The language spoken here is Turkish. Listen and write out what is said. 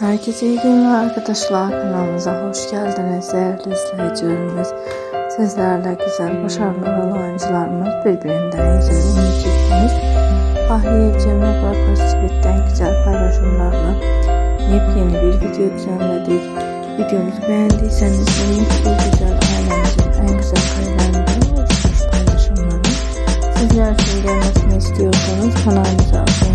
Herkese iyi günler arkadaşlar. Kanalımıza hoş geldiniz değerli izleyicilerimiz. Sizlerle güzel, başarılı rol oyuncularımız birbirinden güzel ünlü. Fahriye Cemre Burak Özçivit'ten güzel paylaşımlarla yepyeni bir video düzenledik. Videomuzu beğendiyseniz ve mutlu güzel ailemizin en güzel karelerinden oluşmuş paylaşımları sizler için gelmesini istiyorsanız kanalımıza abone